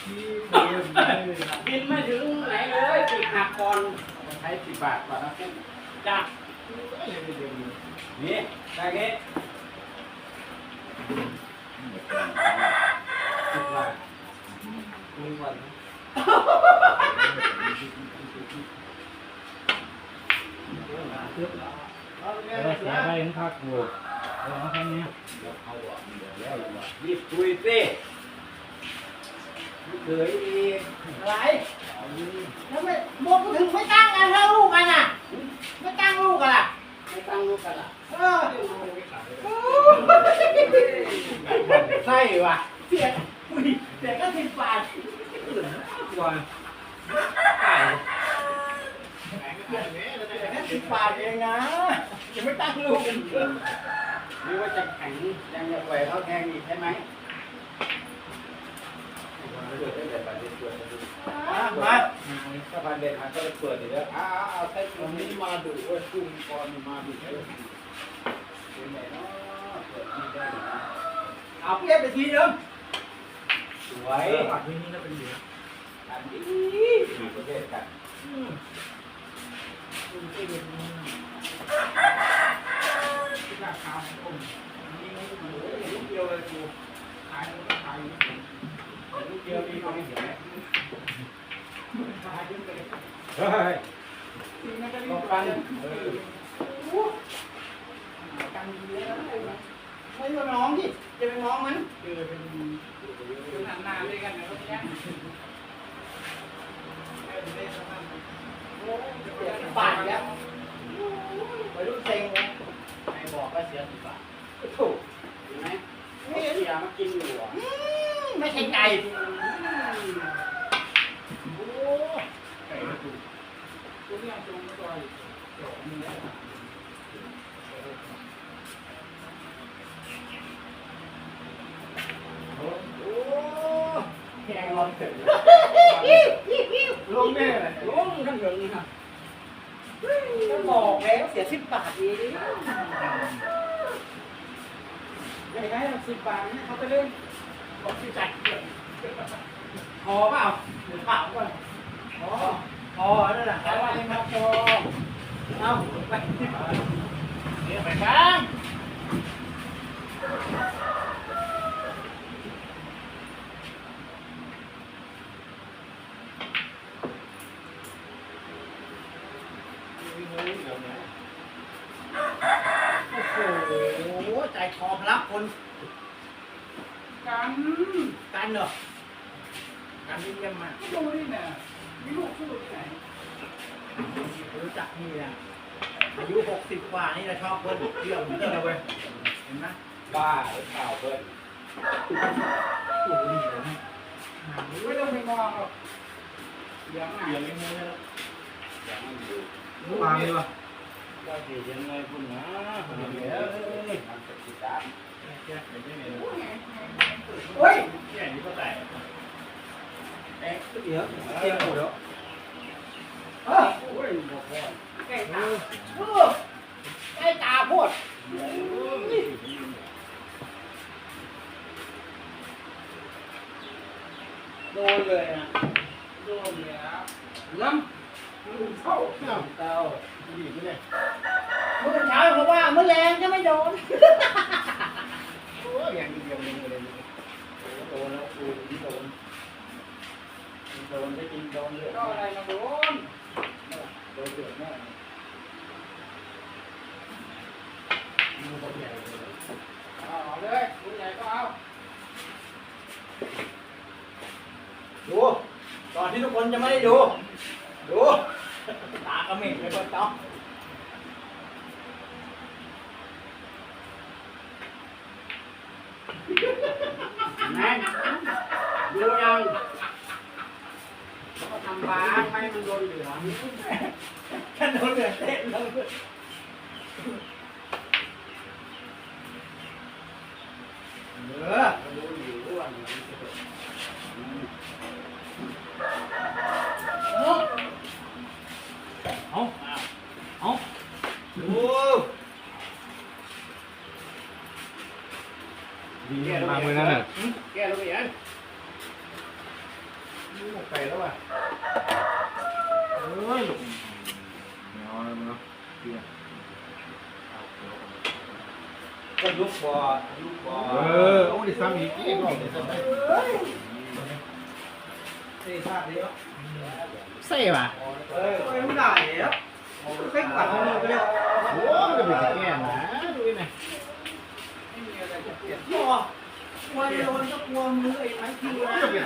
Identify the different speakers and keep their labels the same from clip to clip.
Speaker 1: ชี้เดินได้เลยครับ
Speaker 2: บินไม่ถึงไหนเลยปีกหักก่อน
Speaker 1: ใช้สิบบาทก่อนนะ
Speaker 2: จ้ะ
Speaker 1: นี่
Speaker 2: ได้เงี้ย
Speaker 1: สิบบาทมีวัน
Speaker 3: เออเสียไปมันพักอยู่เอาแค่นี้
Speaker 2: รีบคุยสิ เคยอีก
Speaker 4: อะไรแล้วไม่บอกถึงไม่ตั้งกันแล้วลูกกันอะ ไม่ตั้งลูกกันอะ
Speaker 2: ไม่ตั้งลูกกันอะ
Speaker 4: เออ
Speaker 2: ใช่ว่ะ
Speaker 4: เสียอุ้ยเสียก็สิบบาท
Speaker 2: กว่าไก่
Speaker 4: เสียแค่สิบบาทเองนะยังไม่ตั้งลูกกันเลย
Speaker 2: หรือว่าจะแข็งยังจะไหวเขาแทงอีกใช่ไหมเปิดได้แต่ปัจจุบัน
Speaker 4: อะ มา
Speaker 2: ถ้าพันเด็ดมันก็เลยเปิดอีกแล้วอ้าวเอาใช้ตร
Speaker 1: วั
Speaker 2: ง
Speaker 1: นี้
Speaker 2: มา
Speaker 1: ดูว่าจุ่มก่อนมาดูให้
Speaker 2: เป็นไงเนาะเปิดที่ได้นะ
Speaker 4: เอาเพี้ยนไปทีนึง
Speaker 2: สวย
Speaker 1: ฝากที่นี่น่าเป็นเหลือ
Speaker 2: อันนี้มีประเภทกัน
Speaker 1: ที่ราคาของผมนี่ไม่เหลือลูกเดียวเลยกูขายขาย
Speaker 2: ลูกเดียวนี่ก็ไม่เห็นไหม
Speaker 1: ขายขึ้นไป เฮ้
Speaker 2: ย
Speaker 1: ทีนั้นก็
Speaker 2: ล
Speaker 1: รี
Speaker 2: อบง
Speaker 1: กั
Speaker 2: นเออ
Speaker 4: กันเยอะไม่มาน้องดิจะไปน้องมัน
Speaker 1: เจอเป็นเป็นนานๆด้วยกันนะครับเนี่ยได้สักพัก
Speaker 4: เสียสิบบาทแล้วไปรุ่นเซ็งเลยใครบอกก็เสียสิบบาท
Speaker 2: ถูกเห็นไหมเสียมากินอยู่
Speaker 4: ไม่ใช่ไก่
Speaker 1: โอ้ไก่ถูก ตัวนี้ตรงก็ต่อยสองมีแล้ว
Speaker 2: โอ้แกงร้อนเสร็จ
Speaker 1: ลงแน่เลย
Speaker 2: ลงทั้งเหลืองนี่ค่ะ
Speaker 4: ก็บอกแล้วเสียสิบบาทเอง
Speaker 1: ใหญ่ได้สิบบาทนี่เขาไปเล่น
Speaker 4: บอกที่จัดพอเปล่าหรือเปล่าก่อนพอ พอนั่นแหละเอาไปมาพอเอาไปเดี๋ยวไปกันโอ้โหใจคอพลักคน
Speaker 1: กัน
Speaker 4: กันเหรอ กันเยี่ยมมาก
Speaker 1: ดูนี่เนี่ย มีลูกสู้ที่ไหน
Speaker 4: รู้จักนี่แหละอายุหกสิบกว่านี่เราชอบเบิ้ลเที่ยวเหมือนกันเลยเว้ยเห็นไหม
Speaker 2: บ้าหรือเปล่าเพื่อน
Speaker 4: โอ้โหดีเลยนะ
Speaker 1: ไม่ต้องไปมองหรอกยังไง
Speaker 3: เดี๋ยวยังไงแล้ว
Speaker 2: อย่างนั้นอยู่
Speaker 3: วางดีกว่า
Speaker 2: ก็ดียังไงคุณนะคุณเดี๋ยวมันจะติดตาม
Speaker 3: แค่ไหนได้ไหม
Speaker 4: เฮ้ย
Speaker 3: แค่นี้ก็แตก
Speaker 4: เอ๊ะเดี๋ยวเตรียมหมดแล้วเออ
Speaker 2: โอ้ยบอกว่า
Speaker 4: ใกล้ตาเออใกล้ตา โพดโดนเลยนะ
Speaker 1: โดนแล้ว
Speaker 4: น้
Speaker 1: ลูกเข้า
Speaker 2: เต้าเต้าดีขึ้นเลยำ
Speaker 4: เมื่อเช้าเขาว่าเมื่อแรงจะไม่โดน
Speaker 2: โอ้ยอย่างเดียวนึงเลยโดนแล้วกูโดนโดนได้กินโดนเลย
Speaker 1: ก็อะไรมาโดน
Speaker 2: โดนเดือดแน่
Speaker 1: เอาเลยคุณใหญ่ก็เอา
Speaker 4: ดูก่อนที่ทุกคนจะไม่ได้ดูดูตากระเหม็งเลยคนต้อง
Speaker 2: นั่นดูยัง
Speaker 1: ก็ทำบางไม่มันโดนเหลือง
Speaker 4: แค่โดนเหลือเต้นเลยเออ
Speaker 2: ดูอยู่อ้วน
Speaker 3: เอาเอา
Speaker 4: ดู
Speaker 3: ดีมามือนั่นน่ะ
Speaker 2: แก้แล้วไปยัง
Speaker 5: ไปแล้วว่ะ
Speaker 3: เอ้ยลูกเนาะเนาะ
Speaker 5: ก็ ยุบบ่ยุบบ่
Speaker 3: เออโอ้ดิซ้ำอีก
Speaker 5: นี่ก็จะได้
Speaker 4: เซ่ทราบดีวะ
Speaker 3: เซ่ป่ะ
Speaker 4: เออก็ไม่ได้แล้วเซ็กปัดมือไปเลย
Speaker 3: โอ้จะไปแก้นะดูนี่
Speaker 4: ไม่มีอะไรจะเปลี่ยนกลัวกลัวโดนก็กลัวมือไอ้ไม้คิวนะ
Speaker 3: จะเป็น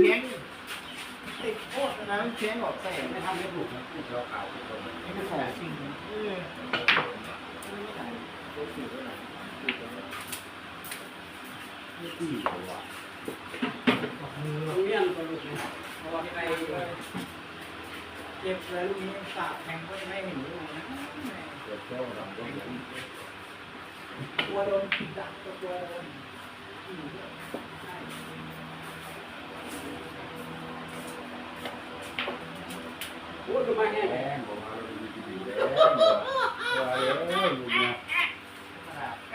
Speaker 5: เทียงติดโคตรนะเทียงออกใส่ไม่ทำไม่ถูกนะถูกเราขาวทุกคนไม่ได้ของจริงเออไม่ตี เลยว่ะ
Speaker 4: ลูกเลี้ยงตัวลูกนี่เพราะว่าที่ไปเจ็บเลยลูกนี้สาบแทงก็ไม่เห็นลูกนะ
Speaker 5: เดี๋ยวเจ้าเราต้อง
Speaker 4: กลัวโดนผิดดักกลัวโดนพูดมาแน่
Speaker 5: แรงผมมาเราดีดีแรงว่าเอ้ยอยู่เนี่ย
Speaker 4: แก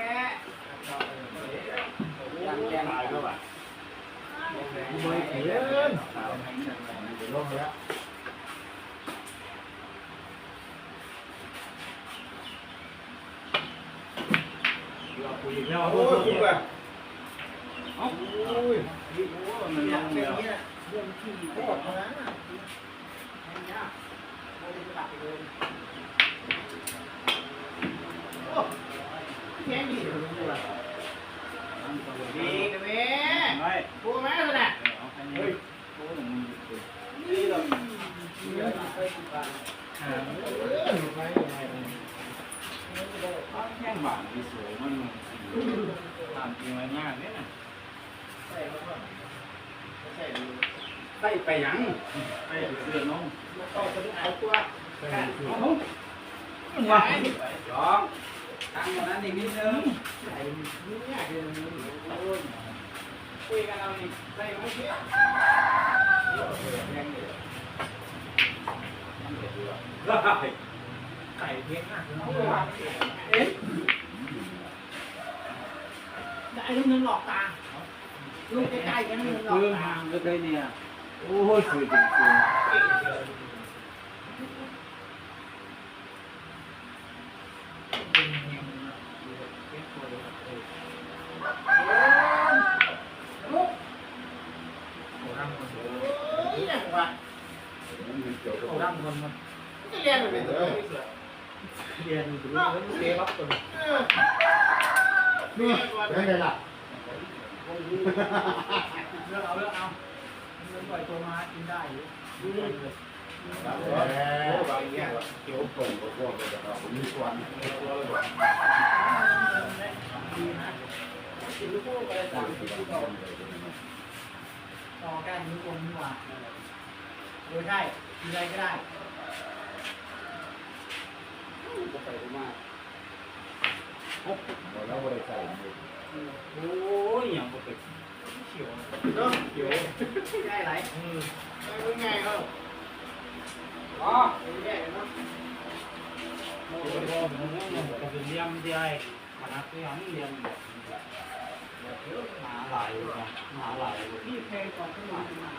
Speaker 5: ยังแกตายแล้วว่ะ
Speaker 3: ไม่ เกิน
Speaker 5: ตายเดี๋ยวลงแล้ว
Speaker 3: เราคุยอีกแล้ว
Speaker 5: โอ้ยคุณแบบ
Speaker 3: เอ้า
Speaker 5: โอ้ย
Speaker 4: มันอยากเป็นอย่างนี้แหละเรื่องที่โคตรนะไม่ยากเราจะตัดไปเลย
Speaker 5: แข็งดีเลยคุณแบบดีนะแม่
Speaker 3: ไม่
Speaker 5: พูดแม่สินะ
Speaker 3: เฮ้ย
Speaker 4: นี่เราเยอะไปทุกการ
Speaker 3: เออหลุดไปยังไงแค่บาทที่สวยมันตามจริงมันยากเนี่ยนะ
Speaker 5: ใช่ครับว่าใช่ดี
Speaker 4: ใส่ไปยัง
Speaker 3: ไปเสื้อน้อง
Speaker 5: แล้วก็คนที่เอาตัว
Speaker 3: ไปเสื้อ
Speaker 4: เอาว่าสองตั้งวันนั้นอีกนิดนึง
Speaker 5: ใส่นี่ยากเลยโอ้ย
Speaker 4: คุยกันเอาอีกใส่ไม่เชื่อ
Speaker 5: แรงเลย
Speaker 4: ใส่เพียงอะเอ๊ะ
Speaker 5: ไอ้ลูกนึงหลอกตาลูกใกล้ๆกันนึงหลอก
Speaker 3: คือ
Speaker 5: ตา
Speaker 3: ห่างก็ได้เนี่ยโอ้ยสวยจริง
Speaker 5: นี่นะว่า
Speaker 4: เขาดั้งคนมัน
Speaker 5: จะเรียนเป็นตัว
Speaker 4: เรียนดูแล้วเจ๊รับตัว
Speaker 5: นี่ได้ไงล่ะ
Speaker 4: เลือกเอาเลือกเอาเลือกปล่อยตัวมากินได้อยู่
Speaker 5: โอ้บางอย่างเกี่ยวกับพวกพวกผมมีส่วน
Speaker 4: กินลูกโป่ไปสามสิบต่อต่อแก้นิ้วกลมนี่หว่าโดยได้กินอะไรก็ได้
Speaker 5: เราไม่ได้ใส่
Speaker 3: โอ้ยอย่างปกติ
Speaker 4: ขียว
Speaker 5: เนาะ
Speaker 4: เขียวได้ไร
Speaker 5: ไม่ง่ายเขา
Speaker 4: อ๋อแย่เนาะ
Speaker 3: โอ้ยพ่อผมเนี่ยก็เป็นเลี้ยงที่ไอ้คณะที่หันเลี้ยงแบบหาหลายนะหาหลาย
Speaker 4: พี่เพลงก่อนขึ้นมาขึ้นมา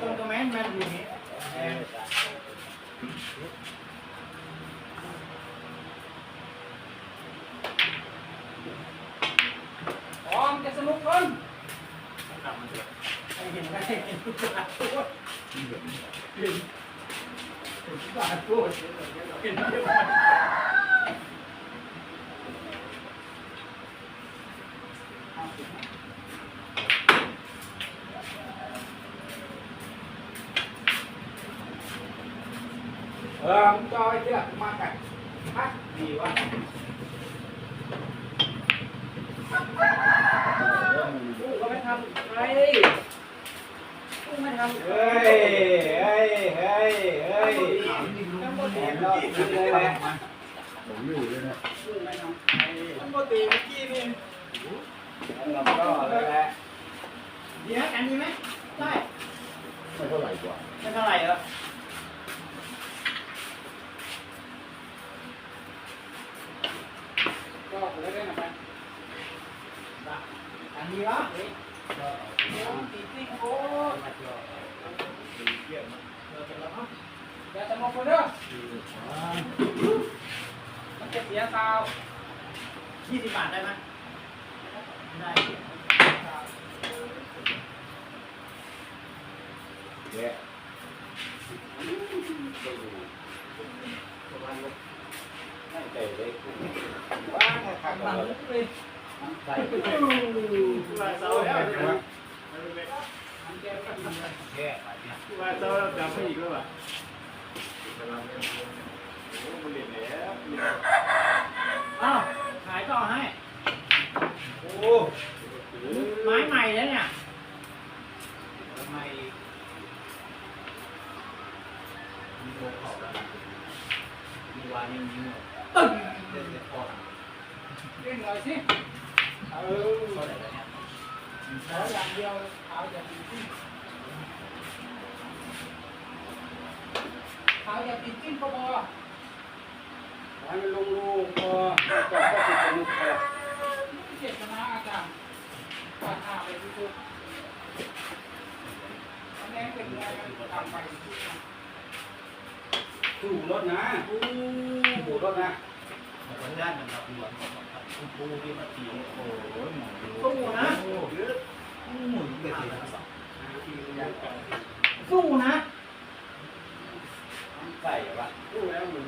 Speaker 4: ต้นกระแมนแมนอยู่นี้อ๋อมันจะสนุกเกิน เห็นไหมเห็นทุกอย่างพูดเห็นเห็นทุ มึงจอยเยอะมากันฮักดีวะกูก็ไม่ทำไรกูไม่ทำ
Speaker 5: เฮ้ยเฮ้ยเฮ้ยเฮ้ย
Speaker 4: ทั้งหมดเห็นแล้วกินเลยแหละ
Speaker 5: ผมอยู่เลยนะ
Speaker 4: กูไม่ทำไรทั้งหมดตีเมื่อกี้นี่
Speaker 5: เราก็เลยแหละ
Speaker 4: ดีนะกันดีไหมได้
Speaker 5: ไม่เท่าไหร่กว่า
Speaker 4: ไม่เท่าไหร่แล้วก็เลยได้หน่อยไป
Speaker 1: ดีวะเดี๋ยวตีซิ่งโอ้ เดี๋ยวจะมาคนเด้อมันจะเสียซาวยี่สิบบาทได้ไหมได้
Speaker 2: เดี๋ยวไม่ใจเลยว้าขาด
Speaker 1: หลัง
Speaker 2: เลย
Speaker 1: เลย
Speaker 2: ใส่
Speaker 3: ว่าเศร้าแล้วใช่ไหม
Speaker 6: แค่ไปเนี่ย
Speaker 3: ว่าเศร้าจำไม่อีกแล้วว่ะมันเล่นแล้ว
Speaker 1: อ้าวขายต่อให้
Speaker 6: โอ้
Speaker 1: ไม้ใหม่แล้วเนี่ย
Speaker 6: ทำไมมีโบขอบแล้วมีวานยังยิงหมด
Speaker 1: ตึ้ง
Speaker 6: เล่นแต่พอ
Speaker 1: เล่นหน่อยสิ
Speaker 3: เออ
Speaker 6: เท่าไหร่แล้วเนี่ย
Speaker 1: ขออย่างเดียว เอาอย่าติดจิ้มเอาอย่าติดจิ้มก็พอ
Speaker 2: ให้มันลงรูพอจับก็ติดเป็นลูกพอ
Speaker 1: เจตนาอาจารย์ปาดหน้าไปที่สุดอันนี้เป็นอะไรกันตามไปที่สุด
Speaker 2: ถูรถนะถูรถนะ
Speaker 6: มันด้านมันกับหัวคุณปูที่มาตีโอ้ยหมอดู
Speaker 1: สู้นะ
Speaker 6: หมุนไปทีละสอง
Speaker 1: สู้นะ
Speaker 2: ใส่วะรู้แล้วมึง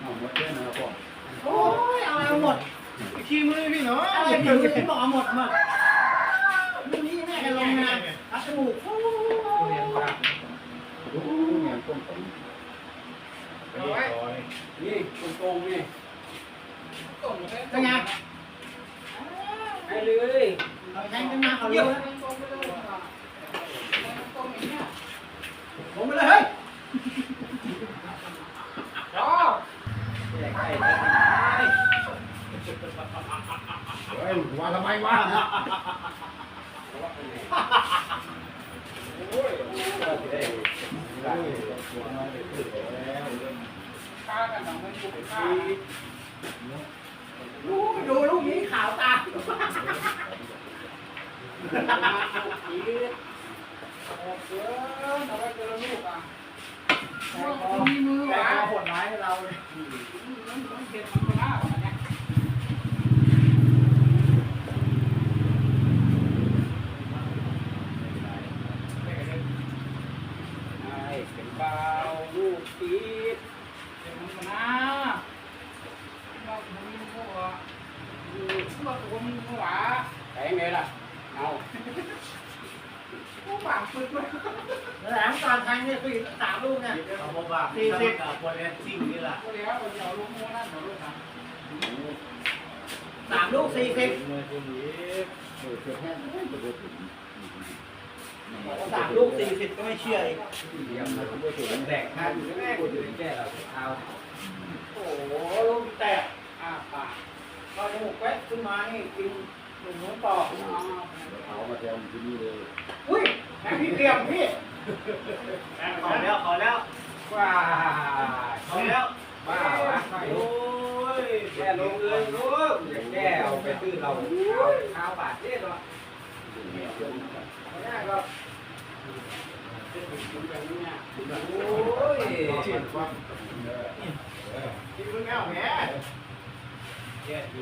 Speaker 2: เอาหมดเรื่องนะครับผม
Speaker 1: โอ้ยเอาเอาหมด
Speaker 3: ขี้มือพี่เนาะ
Speaker 1: อะไรถึงถึงบอกเอาหมดหมดนี่นี่แม่กันลงนะอัดจมูกโอ้
Speaker 6: เรียนว่า
Speaker 2: รู้เนี่ยตรงตรง
Speaker 6: เรียบร้อย
Speaker 2: นี่ตรงตรงนี่
Speaker 1: เป็นไง
Speaker 2: ให้เลย
Speaker 1: เอาแทงกันมาเอาเลยลงไปเลยเฮ้ยรอ
Speaker 2: แจกไข่ได้เฮ้ยว่าทำไมวะโอ้ยได้ได้หัวน้อยได้ขึ้นแล้ว
Speaker 1: ฆ่ากันหนังมันถูกฆ่า ลูกดูลูกนี้ขาวตามีมือแต่หดร้ายให้เราเลยมันเก็บมันไปหน้าก่อนเนี่ย
Speaker 2: ไอ้เป็นเบาลูกปีด
Speaker 1: เก็บมันไปหน้าเราผมมีมือหัวเราผมมีมือหวา
Speaker 2: แข็งเลยล่ะเอา
Speaker 1: ผู้บางฝึกเลยแหลมตอนแทงเนี่ยคือสามลูกเนี่ย
Speaker 6: เอาบ่บ้าสี่สิบกับคนเล่นซิ่งนี่แหละ
Speaker 1: ก็แล้วเราจะเอาลูกมูนั่นเอาลูกนะสามลูกสี่สิบ
Speaker 6: เมื่อคืนนี้
Speaker 2: เออเสียแห้งไม่จะบ่ถึง
Speaker 1: สามลูกสี่สิบก็ไม่เชื่ออีก
Speaker 2: เยี่ยมนะคุณผู้ชมแตกข้างอยู่แม่กูอยู่ในแก่เราเอา
Speaker 1: โอ้โหลูกแตกอ่าปากก็จมูกแป๊ะขึ้นมานี่กินหนุ่มนู้นต่อ
Speaker 2: เอามาแทนที่นี่เลย
Speaker 1: อุ้ยแม่พี่เตรียมพี่
Speaker 6: ขอแล้วขอแล้ว
Speaker 2: ว้า
Speaker 6: ขอแล้ว
Speaker 2: บ้าวะ
Speaker 6: โอ้ย
Speaker 2: แก่ลงเลยลูกแก่เอาไปซื้อเราข้าวบาทเจ๊เนาะแม่ก็โอ้ย
Speaker 3: กินมึงเอาแหม
Speaker 6: แย่ดี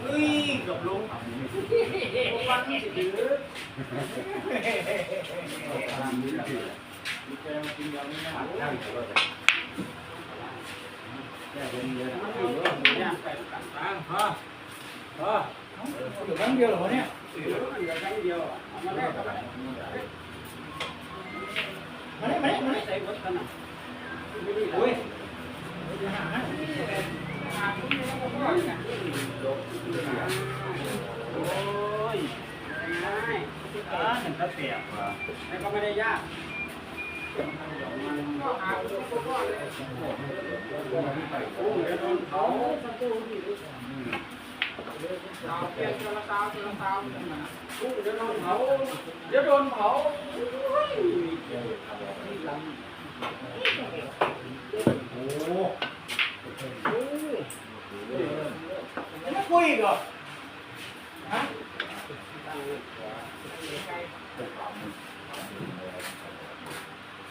Speaker 2: เฮ้ยกับลุง
Speaker 1: วันที่สิบหรือ
Speaker 2: ทำนี้คือ
Speaker 6: มีแกมากินยังไม่ได้
Speaker 2: หักข้างเขาเลยแก่เป็นเยอะนะ
Speaker 1: อยู่ว่าหมูย่างไก่ เดี๋ยว
Speaker 2: โดน
Speaker 1: เผา
Speaker 6: โอ้โหยั
Speaker 2: งไม่
Speaker 1: คุย
Speaker 2: อี
Speaker 1: กเห
Speaker 4: รอฮะ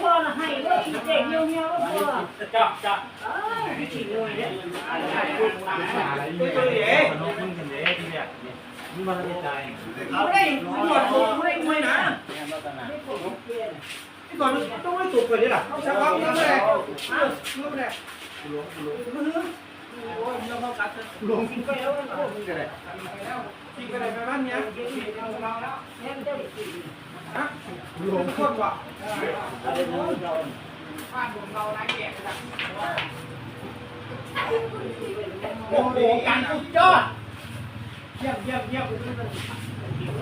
Speaker 7: พอนะ ให้ก็ขีเด็กเงี้ยวเงี้ยวพอ
Speaker 4: จับจับ
Speaker 7: เอ้ยไม่ขี้เลยเนี่ย
Speaker 4: ตัวตัวเอ๋
Speaker 3: ขนมมึงกันเด้ที่เนี่ยมึงมาได้ใจ
Speaker 4: เอาได้ตรวจถูกได้มวยนะ
Speaker 7: ไม่ผมเปลี่ยน
Speaker 4: ที่ก่อนต้องไม่ถูกไปดิล่ะเฉพาะเมื่อไหร่อ้าวเมื่อไหร่
Speaker 1: โอ้ยเนื้อเขากัดจะ
Speaker 4: หลวง
Speaker 7: กินไปแล้วนะ
Speaker 4: กินกันเลย
Speaker 1: ไปแล้ว
Speaker 4: กินกันเลยไปบ้านเนี้ย
Speaker 7: กินไปแล้วเราแล้วเนี่ยมันจะได้กิน
Speaker 4: ฮะหลวงโคตรว่ะ
Speaker 1: บ้านผมเรานายแก่กัน
Speaker 4: โอ้โหการสุดยอดเยี่ยมเยี่ยมเยี่ยม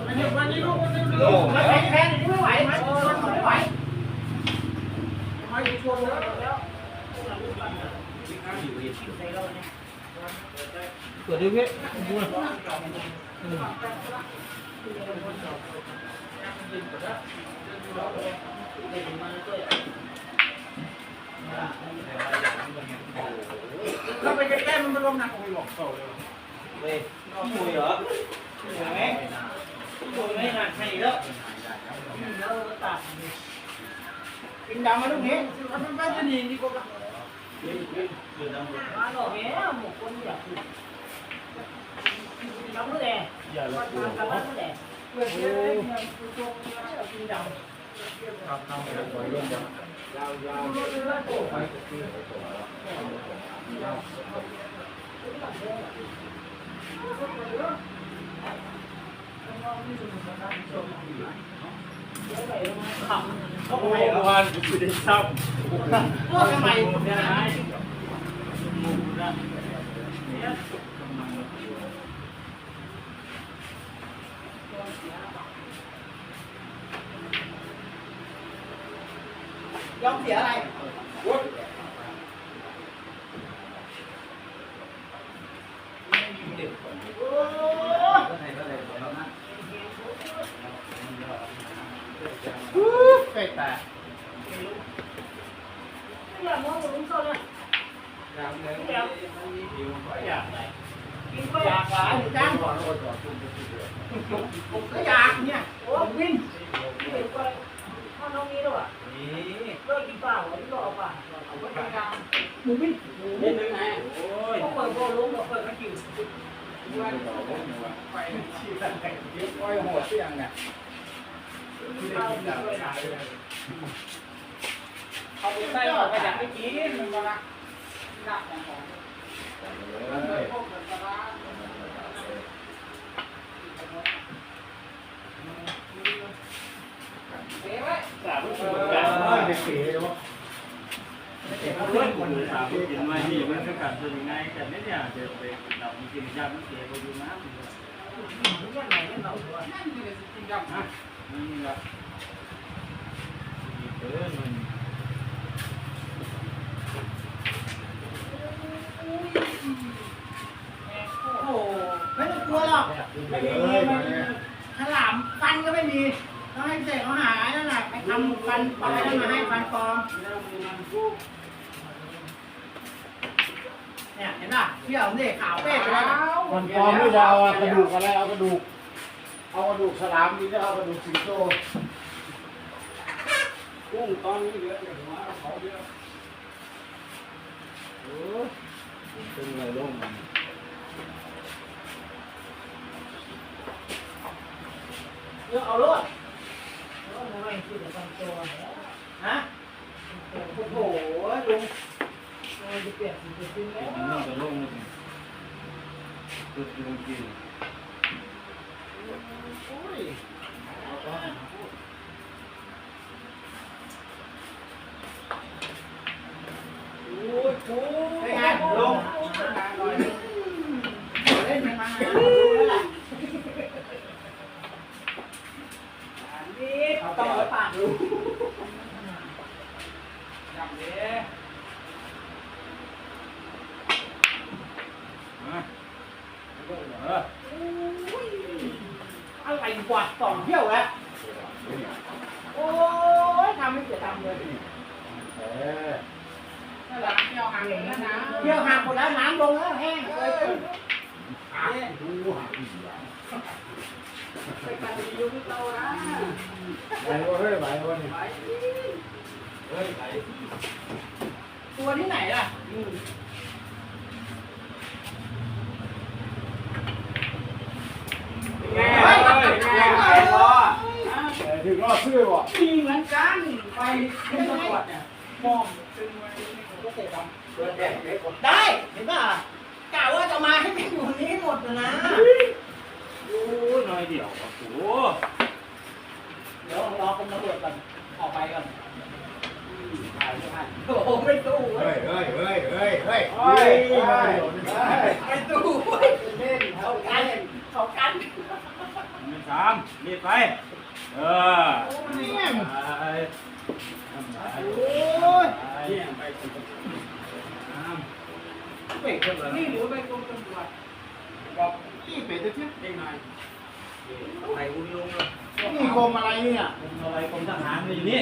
Speaker 1: อันนี้วันนี้ลูกวันนี้ลู
Speaker 4: โอ้
Speaker 1: ก
Speaker 4: แล้วแพ้แพ้นี่ไม่ไหวไหมไม่ไหว
Speaker 1: มาอยู่ชวนแล้ว
Speaker 3: เปิดดูเว้ย
Speaker 1: เราไปแก้มันมาลงนะ
Speaker 4: เว้ยมวยเหรอมวยไหมมวยไม่นานให้แล้ว
Speaker 7: แล้วตัด
Speaker 4: กินดำมาลูกนี้
Speaker 1: มันบ้านจะดีดีกว่า
Speaker 7: มาหลอกแม่หมกคนอยากกินดำมือแดง
Speaker 3: อย่าละ
Speaker 7: มาทำมือแดง
Speaker 1: เพื่อนเพื่อนเนี่ยผู้ชมกินดำ
Speaker 3: ครับทำไปแล้วปล่อยลงมา
Speaker 4: เขา
Speaker 3: โอ้
Speaker 4: ไป
Speaker 3: ย
Speaker 4: เหรอ
Speaker 3: วันกูได้ซ้ำ
Speaker 4: พวกทำไม
Speaker 3: เนี่ยนะ มูนะ
Speaker 1: ยอมเสียอะไร
Speaker 2: ใกล้ตา
Speaker 7: ไม่อยากมองลุงโซ่เลย
Speaker 3: อยากไหน
Speaker 7: กินไป
Speaker 1: อยากหลายจังผมก็อยากเนี่ย
Speaker 7: โอ้วิ่งเห็นไปถ้าน้องนี้ด้วย
Speaker 3: นี่
Speaker 7: เลิกกินเปล่าหรือรอเปล่า
Speaker 1: ผมก็อยาก
Speaker 7: หมูวิ่ง
Speaker 3: นี่นึงไงโอ้ย
Speaker 7: เขาเปิดโบลุงเขาเปิดมากิน
Speaker 1: ไป
Speaker 2: โอ้ยโหดเสียงเนี่ย
Speaker 1: เอาไปใส่ออกไปอยากไปกินมันมาละหนักของของพวกมันมาละ เสียไว้
Speaker 3: สามลูกกันเด็กเก๋เนาะเพื่อนคนสาม กินมาที่มันก็การเป็นยังไงแต่ไม่เนี่ยจะไปดับกินยามันเสียไปอยู่น้ำ
Speaker 7: ยังไงยังเราด้วย
Speaker 1: นั่นคือจริงจัง
Speaker 3: นะนี่ละเออมัน
Speaker 1: โอ้โหไม่ต้องกลัวหรอกไม่มีฉลามฟันก็ไม่มีต้องให้เสกเขาหานั่นแหละไปทำฟันปลอมมาให้ฟันปลอมเนี่ยเห็นป่ะเที่ยวนี่ขาวเป๊ะไปแล้ ว
Speaker 2: มันปลอมไม่ดาวกระดูกอะไรเอากระดูก เอากระดูกฉลามนี่ก็เอากระดูกสิงโต
Speaker 3: กุ้งตอนนี้เยอะอย่างว่าเขาเยอะโอ้เป็นไงลง
Speaker 1: เยอเอารถ
Speaker 7: แล้วมันไม่คิดจะทำตัว
Speaker 1: ฮะโอ้โหลุง
Speaker 7: มันจะเปลี่ยนสิ่งจริงแล้ว
Speaker 3: มันน่าจะลงเลยตัวจริง
Speaker 1: เป็นไงลุงเล่นยังไง
Speaker 4: สองเที่ยวแล้ว โอ้ยทำไม่เสียทำเลย
Speaker 5: เออ
Speaker 2: นั่นแหละเที่ยวห่างอย่างนั้นนะ
Speaker 4: เที่ยวหักหมดแล้วน้ำลงแล้วแห้งเลย
Speaker 5: ดูหาอีกอย่าง
Speaker 2: ไปกันดีอยู่ที่เรานะ
Speaker 5: ไหววะเฮ้ยไหววะนี่
Speaker 3: เฮ้ยไหล
Speaker 2: ตัวที่ไหนล่ะ
Speaker 3: ไงเฮ้ยไงไงพอ
Speaker 5: แต่ถึง รอบซื้อบ่
Speaker 2: มีเหมือนกันไปขึ้นตำรวจเนี่ยมองตึงไว้ก็เตะด
Speaker 5: เปิดแดงเล็กกว่าำ
Speaker 2: ได้เห็นป่ะกะว่าจะมาให้เป็นอยู่นี้หมดนะ
Speaker 3: โอ้ยน้อยเดียวโอ้โห
Speaker 2: เดี๋ยวรอคนตำรวจก่อนออกไปก่อนถ่ายไม่ทันโอ้โหไม่ตู้เว้
Speaker 5: เฮ้
Speaker 2: ย
Speaker 5: ยเฮ้ยเฮ้ยเฮ้ยเฮ้ย
Speaker 4: เฮ้ย
Speaker 2: ไม่ตู้เว้ย
Speaker 4: เล่น
Speaker 2: เขากันเขากัน
Speaker 3: หนึ่งสามรีบไป เออไป
Speaker 4: โอ้ย
Speaker 3: เนี่ยไปถึงน้ำเป็ดนละ
Speaker 2: นี่หรือไปกรมตำรวจ
Speaker 5: บอกขี้เป็ดจะทิ้ง
Speaker 3: เองหน่อยไปอุ้มลงเลย
Speaker 5: นี่กรมอะไรเนี่ย
Speaker 3: กรมอะไรกรมทหารอยู่นี่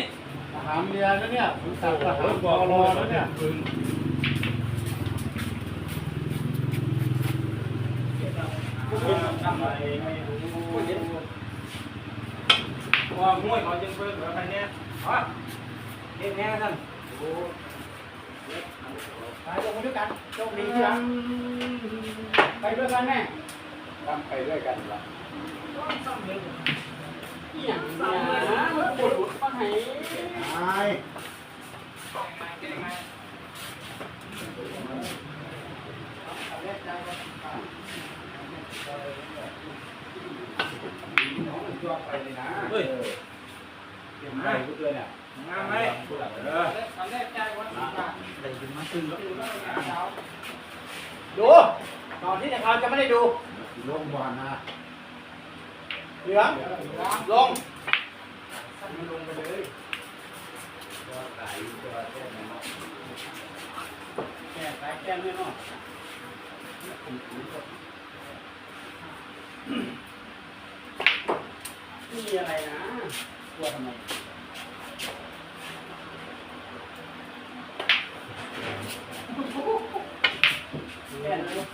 Speaker 5: ทหารเรือนะเนี่ยผมสั่งทหารบอรอแล้วเนี่ย
Speaker 3: ไม่รู้ ว่าห้วยเขาจะเพิ่มหรือใครเนี่ยอ๋อเด็กแน่ท่านโอ้
Speaker 4: ไปลงมาด้วยกันโชคดีที่รักไปด้วยกันแม่
Speaker 5: ทำไปด้วยกันละ
Speaker 2: อย่างนี้นะปวดหัว มาให้
Speaker 5: ตายนะ
Speaker 3: เฮ้ย
Speaker 5: เก็บไปทุกเดือนเนี่ย
Speaker 3: งามไหมเออ
Speaker 2: ตอนแรกใจว่าสิบบาท
Speaker 3: ได้ยินมาตึงแล้ว
Speaker 4: ดูตอนที่เขาจะไม่ได้ดู
Speaker 5: โรงบาลนะ
Speaker 4: เหลืองลง
Speaker 2: แก่ไปแก่ไม่นอน
Speaker 4: อะไรนะกลัวทำไม
Speaker 2: แก่เลย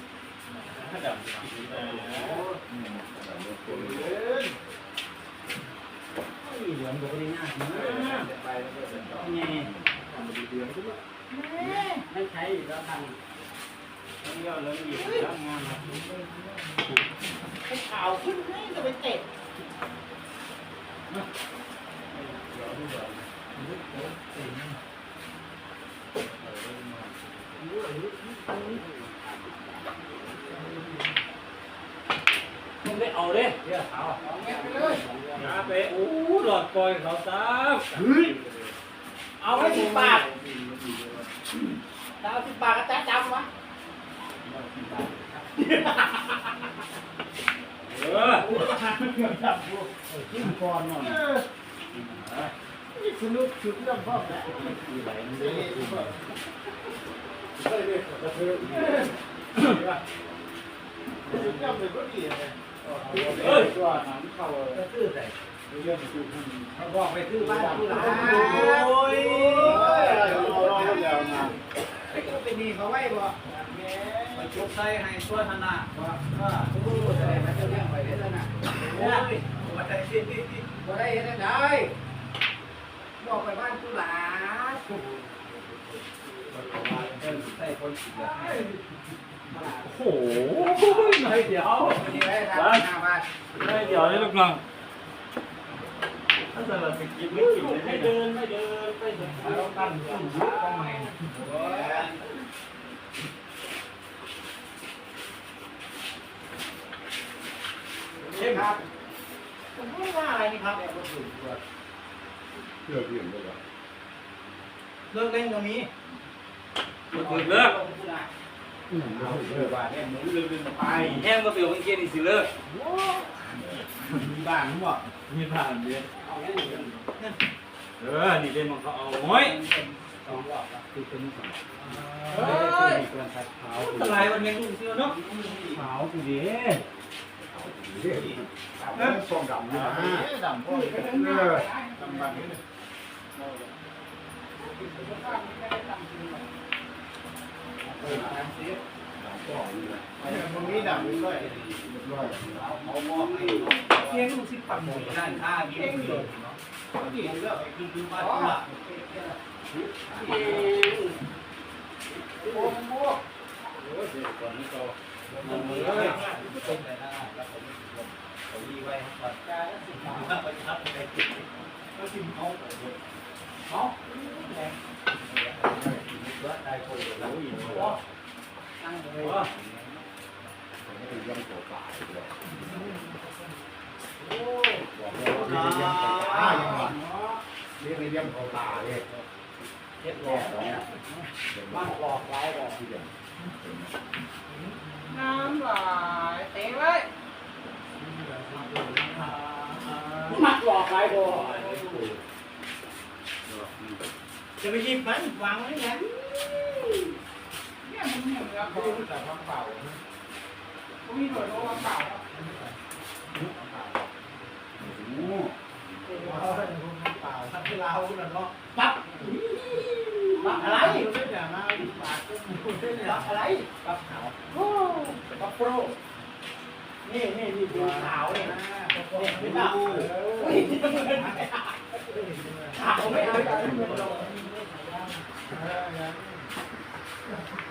Speaker 3: เหลืองก็ไม่ได้ง่ายนะ
Speaker 5: ไปแล้วก็เป็นต่อ
Speaker 3: นี่
Speaker 5: ทำไปเดือนก็
Speaker 2: ไม่ใช้แล้วทาง
Speaker 3: เที่ยวแล้วอยู่แล้วงานครับ
Speaker 2: ให้ข่าวขึ้นให้จะไปเตะ
Speaker 3: ต้องได้เอาเด้เดี๋ยวเอา
Speaker 2: ของเงี้ยไปเลย
Speaker 3: อย่าไปโอ้หลอดปล่อยเขาซับ
Speaker 4: เอาไว้สิบบาทดาวสิบบาทก็แจ๊จำวะ
Speaker 3: เออ
Speaker 5: ขึ้นก่อนหน่อย
Speaker 4: นี่สนุกสุดเรื่องพ่อแม่
Speaker 5: มีไหลมันได้ที่ว่าเฮ้ยกระเทือนย่ำเลยก็ดีเลยเฮ้ยตัวหนังเข้า
Speaker 4: จะซื้อ บอกไปซื้อบ้านซื้อร้าน
Speaker 5: โอ้ยรอรอแล้วนะ
Speaker 4: ไอ้ก็เป็นดีเขาไว้บ่
Speaker 3: ไปชกใส่ให้ช่วยธนา
Speaker 4: ว่าว่าทุกคนจะได้มาเจ้าเรื่องไปได้แล้วนะ
Speaker 3: โอ้ยมาได้ที่
Speaker 4: บ่ได้เห็นได้บอกไปบ้านซื้อร้าน
Speaker 3: โอ้โหหน่อเดียว
Speaker 4: ได้ทำหน้าบ้าน
Speaker 3: หน่อเดียวนี่ลูกน้อง ถ้าจะเราไปกินไม่กินเลยให้เดินไม่เดินไปเดิน
Speaker 4: เราตั้งตู้ยุกองใหม่
Speaker 3: เข้มครับ
Speaker 4: ผมไม่ว่าอะไรนี่ครับ
Speaker 5: เชื่อเพียงเลิ
Speaker 4: กเล่นตรงนี้
Speaker 3: มันถึงเลิก
Speaker 5: อืมเราเชื่อว่าเนี่ยหมุนเรื่องไป
Speaker 3: แห้งก็เปลี่ยวเมื่อกี้นี่สิเลิก
Speaker 5: บ้านมั้ง
Speaker 3: มีผ่านเยอะ
Speaker 2: เอาแค่นี้
Speaker 3: เออ นี่เป็นมันเขาเอาห้อย
Speaker 2: สองรอบแล้ว
Speaker 5: คือเป็นสอง
Speaker 3: เฮ้ย
Speaker 5: มีการทัดเท้า
Speaker 3: อะไรวันนี้ลูกเสื้อเนาะ
Speaker 5: เท้ากูดิเออส่งดำอยู่นะดำพ่อเออดำบังนี่ มึงนี่ดำด้วยด้วย
Speaker 6: เอาหม้อให้
Speaker 4: เสียงลูกศิษย์ปักหมด
Speaker 6: ด้านข้างเองเลยเนาะนี่เลือกคือคือบ้านละ
Speaker 5: โอ้โห
Speaker 3: โอ้ยเด็กก่อนนี่ก็
Speaker 6: มันมือเลยเป็นแต่ละแล้วผมผมดีไว้ก่อนถ้ามไปทับไปติดก็ทิมเขาเขาได้คนเดียวแล้วอีกว่
Speaker 4: เลย
Speaker 6: ว่า
Speaker 5: ผมก็เป็นย่อมตัวป่าเลย
Speaker 4: โอ้
Speaker 5: บอกว่าเรียกย่อมตัวป่ายังไงเรียกย่อมตัวป่าเลย
Speaker 6: เฮ็ด
Speaker 5: หลอกเนี่ย
Speaker 4: บ้านหลอกไว้ก่อน
Speaker 5: ที่เดียว
Speaker 4: น้ำไหลเตะไว้มัดหลอกไว้ก่อนจะไปหยิบมันวางไว้ที่ไหนเนี่ยมันเนี่ยมันเอา
Speaker 5: แต่ว่าเปล่า
Speaker 4: เขามีหน่วยโลว่าเปล่า
Speaker 5: โอ้
Speaker 6: เปล่าทับที่เราเนี่ยเนาะ
Speaker 4: ปั๊บปั๊บอะไร
Speaker 6: ไม่แต่มาปากก็มีคนเล่น
Speaker 4: ปั๊บอะไร
Speaker 6: ปั๊บขาว
Speaker 4: โอ้ปั๊บโปรนี่นี่นี่ดูขาวเลยนะเนี่ยไม่ได้ขาวไม่เอาไม่
Speaker 5: เออ